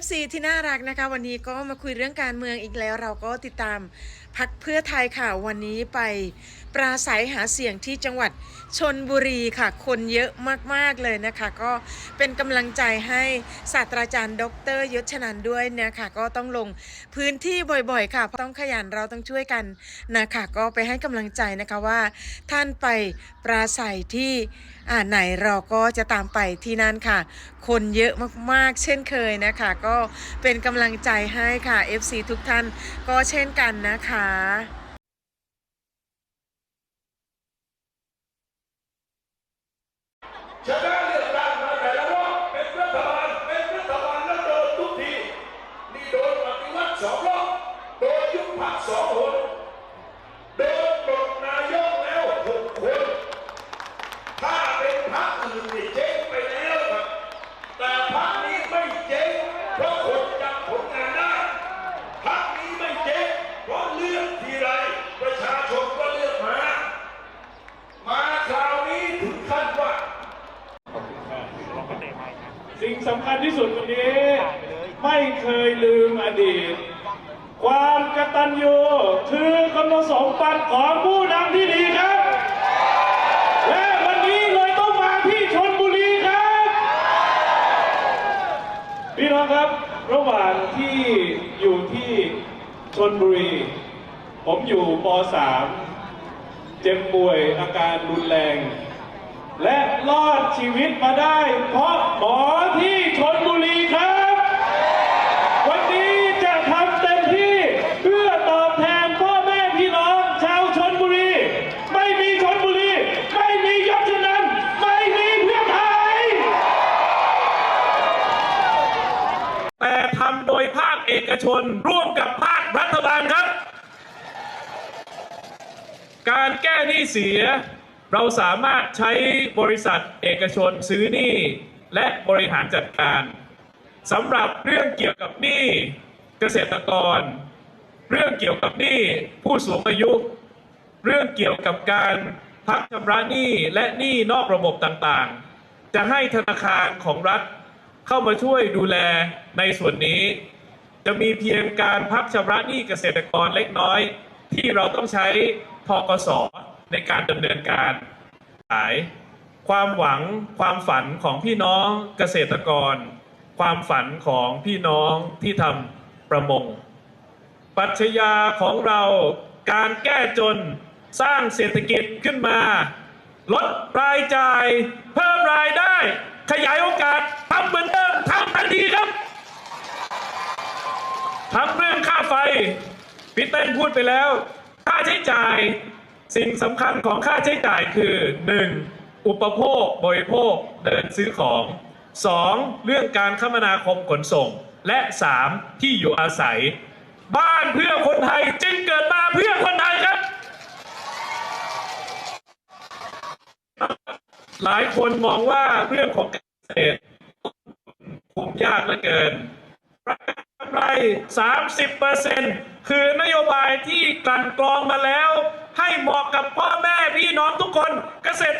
FC ที่น่ารักนะคะ วันนี้ก็มาคุยเรื่องการเมืองอีกแล้ว เราก็ติดตามพักเพื่อไทยค่ะวันนี้ไปปราศัยหาเสียงที่จังหวัดชนบุรีค่ะ คนเยอะมากๆเลยนะคะ ก็เป็นกำลังใจให้ศาสตราจารย์ ดรยศชนันด้วยนะคะก็ต้องลงพื้นที่บ่อยๆ ค่ะเพราะต้องขยันเราต้องช่วยกันนะคะก็ไปให้กำลังใจนะคะว่า ท่านไปปราศัยที่อ่าไหนเราก็จะตามไปที่นั่นค่ะ คนเยอะมากๆ เช่นเคยนะคะก็เป็นกำลังใจให้ค่ะ FC ทุกท่านก็เช่นกันนะคะชนะเลือกตั้งมาแต่ละรอบเป็นรัฐบาลเป็นรัฐบาลแล้วโดนทุกที นี่โดนปฏิวัติสองรอบโดนยุบพรรคสองคนโดนปลดนายกแล้วหกคน ถ้าเป็นพรรคอื่นนี่เจ๊งไปแล้วครับ แต่พรรคนี้ไม่เจ๊งเพราะคนจำผลงานได้พรรคนี้ไม่เจ๊งเพราะเลือกทีไรประชาชนก็เลือกมา มาคราวนี้ถึงขั้นว่า สิ่งสำคัญที่สุดวันนี้ ไม่เคยลืมอดีต ความกตัญญูคือคุณสมบัติของผู้นำที่ดีครับและวันนี้เลยต้องมาที่ชนบุรีครับพี่น้องครับ ระหว่างที่อยู่ที่ชนบุรี ผมอยู่ป .3 เจ็บป่วยอาการรุนแรง และรอดชีวิตมาได้ เพราะหมอที่ชนบุรีครับ วันนี้จะทำเต็มที่เพื่อตอบแทนพ่อแม่พี่น้องชาวชนบุรี ไม่มีชนบุรี ไม่มียศชนันไม่มีเพื่อไทย แต่ทำโดยภาคเอกชนร่วมกับภาครัฐบาลครับ การแก้หนี้เสีย เราสามารถใช้บริษัทเอกชนซื้อหนี้และบริหารจัดการสำหรับเรื่องเกี่ยวกับหนี้เกษตรกร เรื่องเกี่ยวกับหนี้ผู้สูงอายุ เรื่องเกี่ยวกับการพักชำระหนี้และหนี้นอกระบบต่างๆ จะให้ธนาคารของรัฐเข้ามาช่วยดูแลในส่วนนี้ จะมีเพียงการพักชำระหนี้เกษตรกรเล็กน้อย ที่เราต้องใช้ทกส ในการดำเนินการขาย ความหวังความฝันของพี่น้องเกษตรกร ความฝันของพี่น้องที่ทำประมงปรัชญาของเราการแก้จนสร้างเศรษฐกิจขึ้นมา ลดรายจ่าย เพิ่มรายได้ ขยายโอกาสทำเหมือนเดิมทำทันทีครับทั้งเรื่องค่าไฟพี่เต้นพูดไปแล้ว ค่าใช้จ่าย สิ่งสำคัญของค่าใช้จ่ายคือ 1. อุปโภคบริโภคเดินซื้อของ 2. เรื่องการคมนาคมขนส่ง และ 3. ที่อยู่อาศัย บ้านเพื่อคนไทยจึงเกิดมาเพื่อคนไทยครับ หลายคนมองว่าเรื่องของการเกษตรคุมยากเหลือเกินกำไร 30%คือนโยบายที่กลั่นกรองมาแล้ว ให้เหมาะกับพ่อแม่พี่น้องทุกคนเกษตร